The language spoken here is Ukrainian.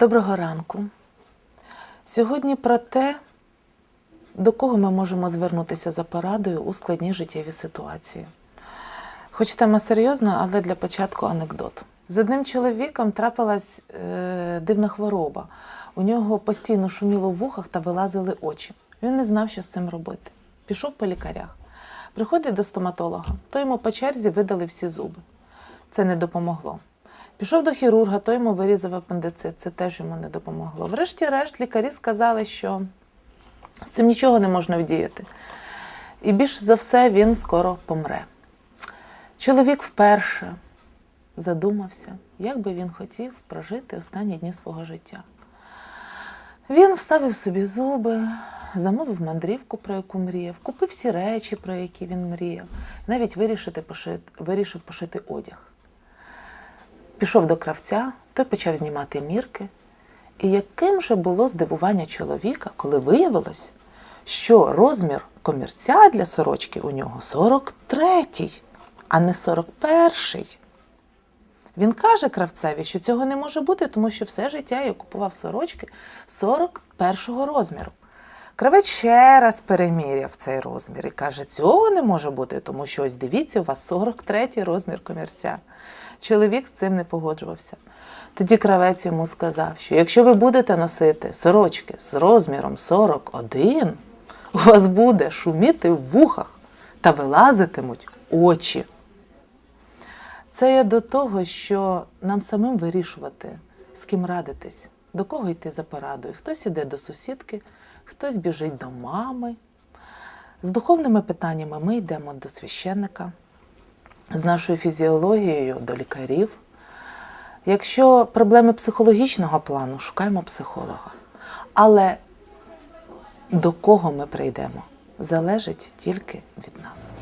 Доброго ранку. Сьогодні про те, до кого ми можемо звернутися за порадою у складній життєвій ситуації. Хоч тема серйозна, але для початку анекдот. З одним чоловіком трапилась е, дивна хвороба. У нього постійно шуміло в вухах та вилазили очі. Він не знав, що з цим робити. Пішов по лікарях. Приходить до стоматолога, то йому по черзі видали всі зуби. Це не допомогло. Пішов до хірурга, той йому вирізав апендицит, це теж йому не допомогло. Врешті-решт лікарі сказали, що з цим нічого не можна вдіяти. І більш за все він скоро помре. Чоловік вперше задумався, як би він хотів прожити останні дні свого життя. Він вставив собі зуби, замовив мандрівку, про яку мріяв, купив всі речі, про які він мріяв, навіть вирішив пошити одяг. Пішов до кравця, той почав знімати мірки. І яким же було здивування чоловіка, коли виявилось, що розмір комірця для сорочки у нього 43-й, а не 41-й. Він каже кравцеві, що цього не може бути, тому що все життя я купував сорочки 41-го розміру. Кравець ще раз переміряв цей розмір і каже, цього не може бути, тому що ось дивіться, у вас 43-й розмір комірця. Чоловік з цим не погоджувався. Тоді кравець йому сказав, що якщо ви будете носити сорочки з розміром 41, у вас буде шуміти в вухах та вилазитимуть очі. Це я до того, що нам самим вирішувати, з ким радитись, до кого йти за порадою. Хтось іде до сусідки, хтось біжить до мами. З духовними питаннями ми йдемо до священника, з нашою фізіологією до лікарів. Якщо проблеми психологічного плану, шукаємо психолога. Але до кого ми прийдемо, залежить тільки від нас.